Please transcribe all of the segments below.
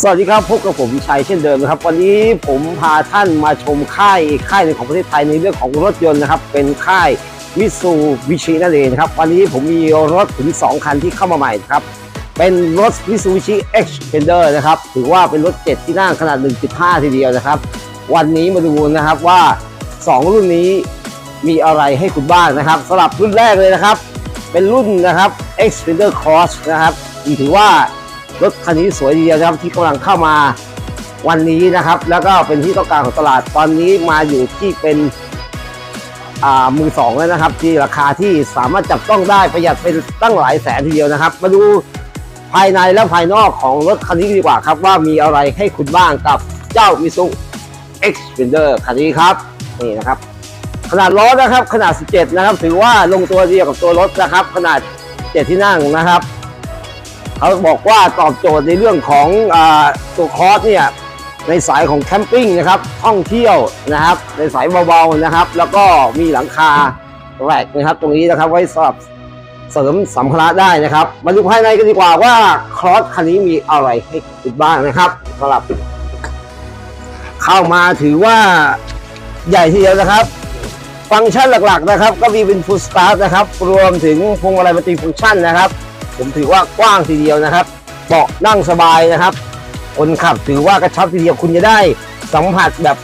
สวัสดีครับพบกับผมชัยเช่นเดิมนะครับ วันนี้ผมพาท่านมาชมค่ายอีกค่ายหนึ่งของประเทศไทยในเรื่องของรถยนต์นะครับ เป็นค่ายมิสูบิชินั่นเองนะครับ วันนี้ผมมีรถถึง 2 คันที่เข้ามาใหม่นะครับ เป็นรถมิสูบิชิ Xpander นะครับ ถือว่าเป็นรถ 7 ที่นั่งขนาด 1.5 ทีเดียวนะครับ วันนี้มาดูนะครับว่า 2 รุ่นนี้มีอะไรให้คุณบ้างนะครับสำหรับรุ่นแรกเลยนะครับ เป็นรุ่นนะครับ Xpander Cross นะครับถือว่า รถคันนี้สวยเดียวนะครับที่กำลังเข้ามาวันนี้นะครับ แล้วก็เป็นที่ต้องการของตลาดตอนนี้มาอยู่ที่เป็นมือสองแล้วนะครับ ที่ราคาที่สามารถจับต้องได้ประหยัดเป็นตั้งหลายแสนทีเดียวนะครับ มาดูภายในและภายนอกของรถคันนี้ดีกว่าครับ ว่ามีอะไรให้คุณบ้างกับเจ้ามิซู Xpander คันนี้ครับนี่นะครับ ขนาดล้อนะครับ ขนาด 17 นะครับ ถือว่าลงตัวเดียวกับตัวรถนะครับ ขนาด 7 ที่นั่งนะครับ เขาบอกว่าตอบโจทย์ในเรื่องของอตัวคอร์สเนี่ยในสายของแคมปิ้งนะครับท่องเที่ยวนะครับ ในสายเบาๆนะครับ แล้วก็มีหลังคาแรกนะครับ ตรงนี้นะครับไว้สำหรับเสริมสัมภาระได้นะครับ มาดูภายในกันดีกว่าว่าคอร์สคันนี้มีอะไรให้คุณบ้างนะครับสำหรับ เข้ามาถือว่าใหญ่ทีเดียวนะครับ ฟังก์ชันหลักๆนะครับ ก็มีเป็น full start นะครับ รวมถึงพวงมาลัยมัลติฟังก์ชันนะครับ ผมถือว่ากว้างทีเดียวนะครับเบาะนั่งสบายนะครับ คนขับถือว่ากระชับทีเดียวคุณจะได้สัมผัสแบบ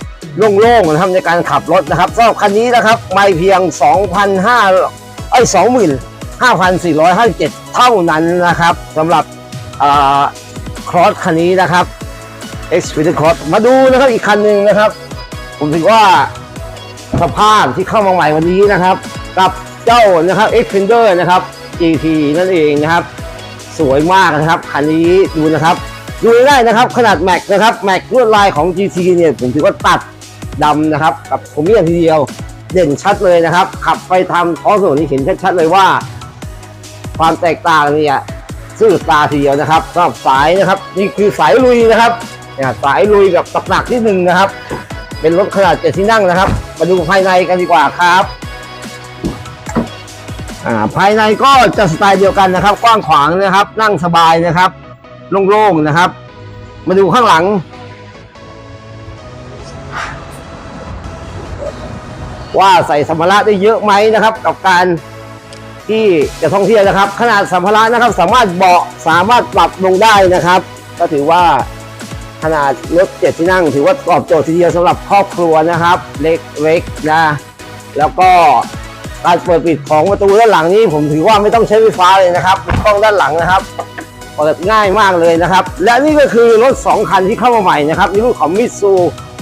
โล่งๆนะครับในการขับรถนะครับสำหรับคันนี้นะครับไม่เพียง 2,500ไอ้25,457 เท่านั้นนะครับสำหรับครอสคันนี้นะครับ x p e d i t Cross มาดูนะครับอีกคันหนึ่งนะครับ ผมถือว่าสภาพที่เข้ามาใหม่วันนี้นะครับ กับเจ้านะครับ Xpander นะครับ GT นั่นเองนะครับ สวยมากนะครับคันนี้ดูนะครับ ดูได้นะครับขนาดแม็กนะครับแม็กลวดลายของ GT เนี่ยผมถือว่าตัดดำนะครับกับผมเนี่ยทีเดียวเด่นชัดเลยนะครับ ขับไปทำท้องถนนนี่เห็นชัดๆเลยว่า ความแตกต่างเนี่ยซื่อตาทีเดียวนะครับสำหรับสายนะครับ นี่คือสายลุยนะครับเนี่ยสายลุยแบบหนักๆที่หนึ่งนะครับ เป็นรถขนาดเจ็ดที่นั่งนะครับ มาดูภายในกันดีกว่าครับ อ่าภายในก็จะสไตล์เดียวกันนะครับ กว้างขวางนะครับ นั่งสบายนะครับ โล่งๆนะครับ มาดูข้างหลัง ว่าใส่สัมภาระได้เยอะไหมนะครับ กับการที่จะท่องเที่ยวนะครับ ขนาดสัมภาระนะครับ สามารถเบาะสามารถปรับลงได้นะครับ ก็ถือว่าขนาดรถเจ็ดที่นั่ง ถือว่าตอบโจทย์ทีเดียวสำหรับครอบครัวนะครับ เล็กๆนะแล้วก็ การเปิดปิดของประตูด้านหลังนี้ผมถือว่าไม่ต้องใช้ไฟฟ้าเลยนะครับกล้องด้านหลังนะครับเปิดง่ายมากเลยนะครับ และนี่ก็คือรถ 2 คันที่เข้ามาใหม่นะครับในรุ่นของ Mitsu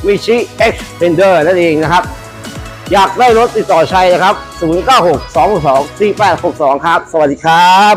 Bishi Xpander นั่นเองนะครับ อยากได้รถติดต่อชัยนะครับ 0962244862 ครับ สวัสดีครับ